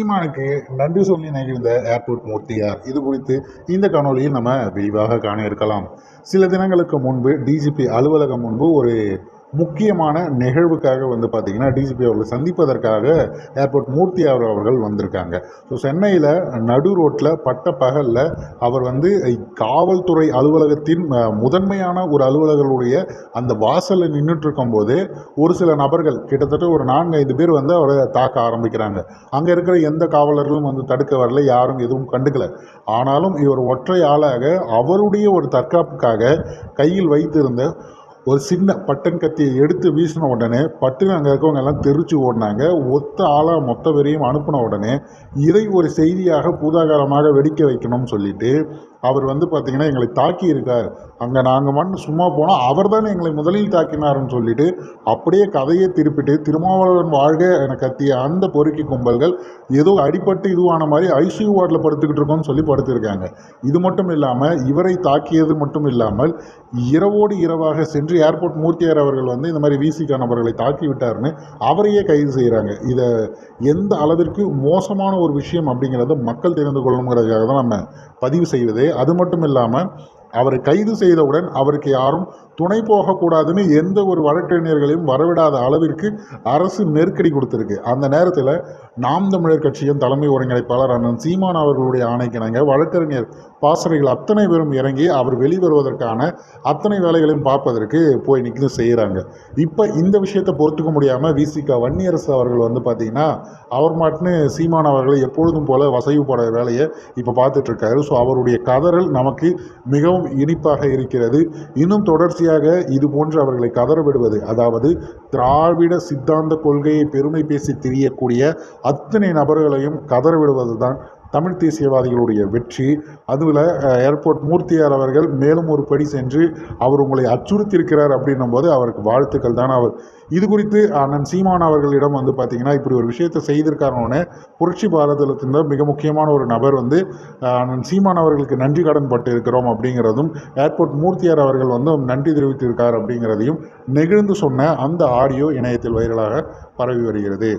சீமானுக்கு நன்றி சொல்லி நெகிழ்ந்த ஏர்போர்ட் மூர்த்தியார். இது குறித்து இந்த காணொலியில் நம்ம விரிவாக காண இருக்கலாம். சில தினங்களுக்கு முன்பு டிஜிபி அலுவலகம் முன்பு ஒரு முக்கியமான நிகழ்வுக்காக வந்து பார்த்திங்கன்னா டிஜிபி அவர்களை சந்திப்பதற்காக ஏர்போர்ட் மூர்த்தி அவர்கள் வந்திருக்காங்க. ஸோ சென்னையில் நடு ரோட்டில் பட்ட பகலில் அவர் வந்து காவல்துறை அலுவலகத்தின் முதன்மையான ஒரு அலுவலர்களுடைய அந்த வாசலில் நின்றுட்டு இருக்கும்போது ஒரு சில நபர்கள் கிட்டத்தட்ட ஒரு நான்கு ஐந்து பேர் வந்து அவரை தாக்க ஆரம்பிக்கிறாங்க. அங்கே இருக்கிற எந்த காவலர்களும் வந்து தடுக்க வரல யாரும் எதுவும் கண்டுக்கல. ஆனாலும் இவர் ஒற்றை ஆளாக அவருடைய ஒரு தற்காப்புக்காக கையில் வைத்திருந்த ஒரு சின்ன பட்டன் கத்தியை எடுத்து வீசின உடனே பட்டுன்னு அங்கே இருக்கவங்க எல்லாம் தெரிச்சு ஓடினாங்க. ஒத்த ஆளாக மொத்த பேரையும் அனுப்பின உடனே இதை ஒரு செய்தியாக பூதாகாரமாக வெடிக்க வைக்கணும்னு சொல்லிட்டு அவர் வந்து பார்த்திங்கன்னா எங்களை தாக்கி இருக்கார் அங்கே நாங்கள் மண் சும்மா போனோம் அவர் தான் எங்களை முதலில் தாக்கினாருன்னு சொல்லிட்டு அப்படியே கதையை திருப்பிட்டு திருமாவளவன் வாழ்க என கத்திய அந்த பொறுக்கி கும்பல்கள் ஏதோ அடிபட்டு இதுவான மாதிரி ஐசியூ வார்டில் படுத்துக்கிட்டு இருக்கோம்னு சொல்லி படுத்திருக்காங்க. இது மட்டும் இல்லாமல் இவரை தாக்கியது மட்டும் இல்லாமல் இரவோடு இரவாக சென்று ஏர்போர்ட் மூர்த்தியார் அவர்கள் வந்து இந்த மாதிரி விசிக நபர்களை தாக்கி விட்டாருன்னு அவரையே கைது செய்கிறாங்க இதை எந்த அளவிற்கு மோசமான ஒரு விஷயம் அப்படிங்கிறத மக்கள் தெரிந்து கொள்ளணுங்கிறதுக்காக தான் நம்ம பதிவு செய்வது. அது மட்டும் இல்லாமல் அவரை கைது செய்தவுடன் அவருக்கு யாரும் துணை போகக்கூடாதுன்னு எந்த ஒரு வழக்கறிஞர்களையும் வரவிடாத அளவிற்கு அரசு நெருக்கடி கொடுத்துருக்கு. அந்த நேரத்தில் நாம் தமிழர் கட்சியின் தலைமை ஒருங்கிணைப்பாளர் அண்ணன் சீமான் அவர்களுடைய ஆணைக்கிணங்க வழக்கறிஞர் பாசறைகள் அத்தனை பேரும் இறங்கி அவர் வெளிவருவதற்கான அத்தனை வேலைகளையும் பார்ப்பதற்கு போய் நிற்க செய்கிறாங்க இப்போ இந்த விஷயத்தை பொறுத்துக்க முடியாமல் விசிகா வன்னியரசு அவர்கள் வந்து பார்த்திங்கன்னா அவர் மாட்டுன்னு சீமான் அவர்களை எப்பொழுதும் போல வசைவு போட வேலையை இப்போ பார்த்துட்ருக்காரு ஸோ அவருடைய கதறல் நமக்கு மிகவும் இனிப்பாக இருக்கிறது. இன்னும் தொடர்ச்சியாக இது போன்று அவர்களை கதறவிடுவது அதாவது திராவிட சித்தாந்த கொள்கையை பெருமை பேசி தெரியக்கூடிய அத்தனை நபர்களையும் கதறவிடுவதுதான் தான் தமிழ் தேசியவாதிகளுடைய வெற்றி அதுவில் ஏர்போர்ட் மூர்த்தியார் அவர்கள் மேலும் ஒரு படி சென்று அவர் உங்களை அச்சுறுத்தியிருக்கிறார் அப்படின்னும் போது அவருக்கு வாழ்த்துக்கள் தான். அவர் இது குறித்து அண்ணன் சீமான் அவர்களிடம் வந்து பார்த்தீங்கன்னா இப்படி ஒரு விஷயத்தை செய்திருக்காருன்னு புரட்சி பாரதத்தில் மிக முக்கியமான ஒரு நபர் வந்து அண்ணன் சீமான் அவர்களுக்கு நன்றி கடன் பட்டு இருக்கிறோம் அப்படிங்கிறதும் ஏர்போர்ட் மூர்த்தியார் அவர்கள் வந்து நன்றி தெரிவித்திருக்கார் அப்படிங்கிறதையும் நெகிழ்ந்து சொன்ன அந்த ஆடியோ இணையத்தில் வைரலாக பரவி வருகிறது.